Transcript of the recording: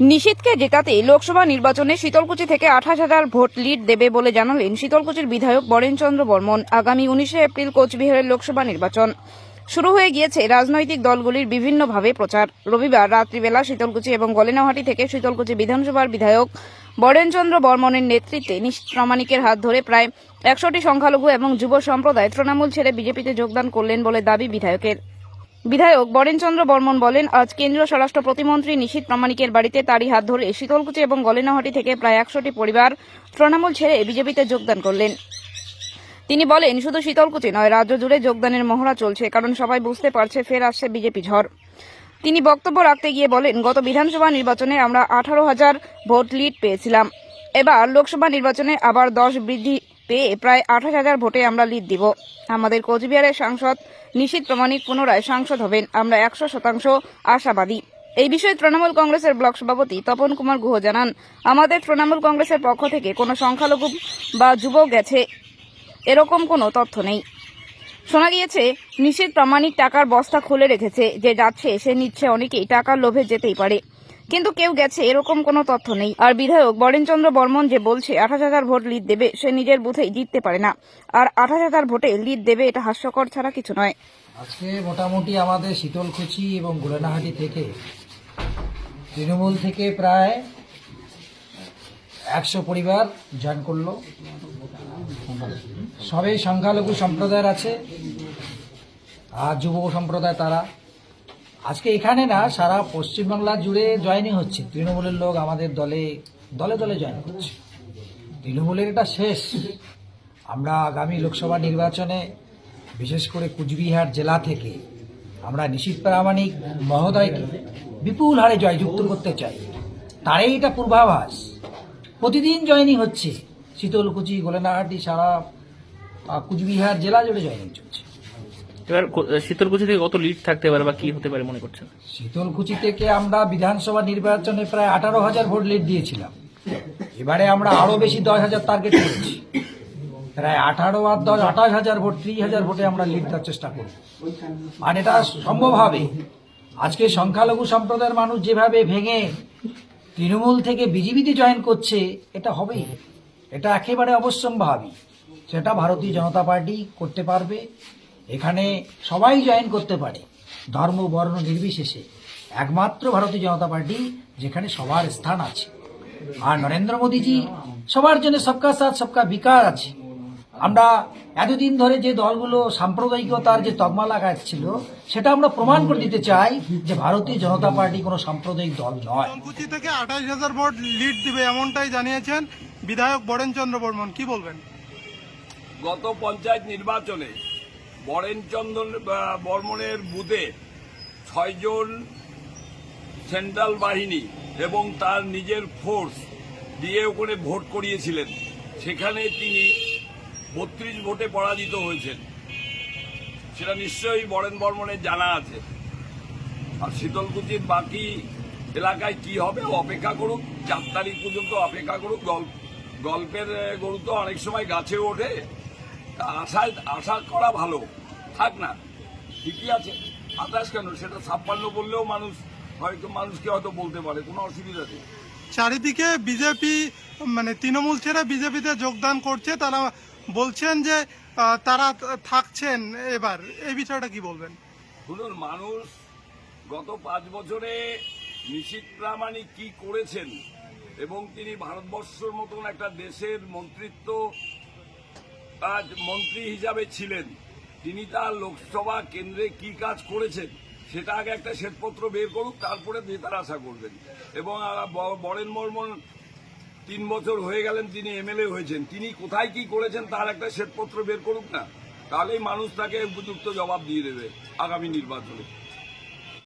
নিশীথকে জেতাতে লোকসভা নির্বাচনে শীতলকুচি থেকে আঠাশ হাজার ভোট লিড দেবে বলে জানালেন শীতলকুচির বিধায়ক বরেনচন্দ্র বর্মন আগামী উনিশে এপ্রিল কোচবিহারের লোকসভা নির্বাচন। শুরু হয়ে গিয়েছে রাজনৈতিক দলগুলির বিভিন্নভাবে প্রচার। রবিবার রাত্রিবেলা শীতলকুচি এবং গলেনাহাটি থেকে শীতলকুচি বিধানসভার বিধায়ক বরেনচন্দ্র বর্মনের নেতৃত্বে প্রামাণিকের হাত ধরে প্রায় একশোটি সংখ্যালঘু এবং যুব সম্প্রদায় তৃণমূল ছেড়ে বিজেপিতে যোগদান করলেন বলে দাবি বিধায়কের। বিধায়ক বরেনচন্দ্র বর্মন বলেন, আজ কেন্দ্রীয় স্বরাষ্ট্র প্রতিমন্ত্রী নিশীথ প্রামাণিকের বাড়িতে তারই হাত ধরে শীতলকুচি এবং গলেনাহাটি থেকে প্রায় একশোটি পরিবার তৃণমূল ছেড়ে বিজেপিতে যোগদান করলেন। তিনি বলেন, শুধু শীতলকুচি নয়, রাজ্য জুড়ে যোগদানের মহড়া চলছে, কারণ সবাই বুঝতে পারছে ফের আসছে বিজেপি ঝড়। তিনি বক্তব্য রাখতে গিয়ে বলেন, গত বিধানসভা নির্বাচনে আমরা আঠারো হাজার ভোট লিড পেয়েছিলাম। এবার লোকসভা নির্বাচনে আবার দশ বৃদ্ধি পেয়ে প্রায় আঠাশ হাজার ভোটে আমরা লিড দিব। আমাদের কোচবিহারের সাংসদ নিশীত প্রমাণিক পুনরায় সাংসদ হবেন। আমরা একশো শতাংশ আশাবাদী। এই বিষয়ে তৃণমূল কংগ্রেসের ব্লক সভাপতি তপন কুমার গুহ জানান, আমাদের তৃণমূল কংগ্রেসের পক্ষ থেকে কোনো সংখ্যালঘু বা যুবক গেছে, এরকম কোনো তথ্য নেই। শোনা গিয়েছে নিষেধ প্রামাণিক টাকার বস্তা খুলে রেখেছে, যে যাচ্ছে সে নিচ্ছে অনেকেই, টাকার লোভে যেতেই পারে। কিন্তু কেউ গেছে, এরকম কোনো তথ্য নেই। আর বিধায়ক বরেনচন্দ্র বর্মন যে বলছে, আঠাশ হাজার ভোট লিড দেবে, সে নিজের বুথেই জিততে পারে না। আর আঠাশ হাজার ভোটে লিড দেবে, এটা হাস্যকর ছাড়া কিছু নয়। আজকে মোটামুটি আমাদের শীতলকুচি এবং গোলেনাহাটি থেকে, তৃণমূল থেকে প্রায় একশো পরিবার জয়েন করল। সবই সংখ্যালঘু সম্প্রদায়ের আছে, আর যুব সম্প্রদায় তারা। আজকে এখানে না সারা পশ্চিমবাংলা জুড়ে জয়েনিং হচ্ছে। তৃণমূলের লোক আমাদের দলে দলে দলে জয়েন করছে। তৃণমূলের এটা শেষ। আমরা আগামী লোকসভা নির্বাচনে, বিশেষ করে কুচবিহার জেলা থেকে, আমরা নিশীত প্রামাণিক মহোদয়কে বিপুল হারে জয়যুক্ত করতে চাই। তারই এটা পূর্বাভাস। প্রতিদিন জয়েনিং হচ্ছে। শীতলকুচি, গোলেনাহাটি, সারা কুচবিহার জেলা জুড়ে জয়েনিং চলছে। এবার শীতলকুচি থেকে কত লিড থাকতে পারে বা কি হতে পারে মনে করছেন? শীতলকুচি থেকে আমরা বিধানসভা নির্বাচনে প্রায় আঠারো হাজার ভোট লিড দিয়েছিলাম। এবারে আমরা আরও বেশি দশ হাজার টার্গেট করেছি। প্রায় আঠারো আর দশ, আঠাশ হাজার ভোট, ত্রিশ হাজার ভোটে আমরা লিড দেওয়ার চেষ্টা করব আর এটা সম্ভব হবে। আজকে সংখ্যালঘু সম্প্রদায়ের মানুষ যেভাবে ভেঙে তৃণমূল থেকে বিজেপিতে জয়েন করছে, এটা হবেই। এটা একেবারে অবশ্যম্ভাবী। সেটা ভারতীয় জনতা পার্টি করতে পারবে। এখানে সবাই জয়েন করতে পারে। ধর্ম বর্ণ নির্বিশেষে। একমাত্র ভারতীয় জনতা পার্টি যেখানে সবার স্থান আছে। আর নরেন্দ্র মোদীজি সবার জন্য সবকা সাথ সবকা বিকাশ আছে। আমরা এতদিন ধরে যে দলগুলো সাম্প্রদায়িকতার যে তকমা লাগাচ্ছিল সেটা আমরা প্রমাণ করে দিতে চাই যে ভারতীয় জনতা পার্টি কোনো সাম্প্রদায়িক দল নয়। কুচি থেকে আঠাশ হাজার ভোট লিড দিবে এমনটাই জানিয়েছেন বিধায়ক বরেনচন্দ্র বর্মন। কি বলবেন? গত পঞ্চায়েত নির্বাচনে বরেনচন্দ্র আহ, বর্মনের বুথে ছয়জন সেন্ট্রাল বাহিনী এবং তার নিজের ফোর্স দিয়ে ওখানে ভোট করিয়েছিলেন। সেখানে তিনি বত্রিশ ভোটে পরাজিত হয়েছেন। সেটা নিশ্চয়ই বরেন বর্মনের জানা আছে। আর শীতলকুচির বাকি এলাকায় কি হবে অপেক্ষা করুক চার তারিখ পর্যন্ত অপেক্ষা করুক গল্প গল্পের গরু তো অনেক সময় গাছে ওঠে। আশায় আশা করা ভালো। থাক না ঠিকই আছে। আঠাশ কেন? সেটা ছাপ্পান্ন বললেও মানুষ হয়তো মানুষকে হয়তো বলতে পারে কোনো অসুবিধা নেই। চারিদিকে বিজেপি মানে তৃণমূল ছেড়ে বিজেপিতে যোগদান করছে তারা বলছেন যে তারা থাকছেন এবার। এই বিষয়টা কি বলবেন? শুনুন মানুষ গত পাঁচ বছরে নিশীত প্রামাণিক কি করেছেন এবং তিনি ভারতবর্ষের মতন একটা দেশের মন্ত্রিত্ব আজ মন্ত্রী হিসাবে ছিলেন। তিনি তার লোকসভা কেন্দ্রে কি কাজ করেছেন, সেটা আগে একটা শ্বেতপত্র বের করুক, তারপরে নেতার আশা করবেন। এবং বরেন বর্মন তিন বছর হয়ে গেলেন, তিনি এমএলএ হয়েছেন। তিনি কোথায় কি করেছেন, তার একটা শ্বেতপত্র বের করুক না, তাহলেই মানুষ তাকে উপযুক্ত জবাব দিয়ে দেবে আগামী নির্বাচনে।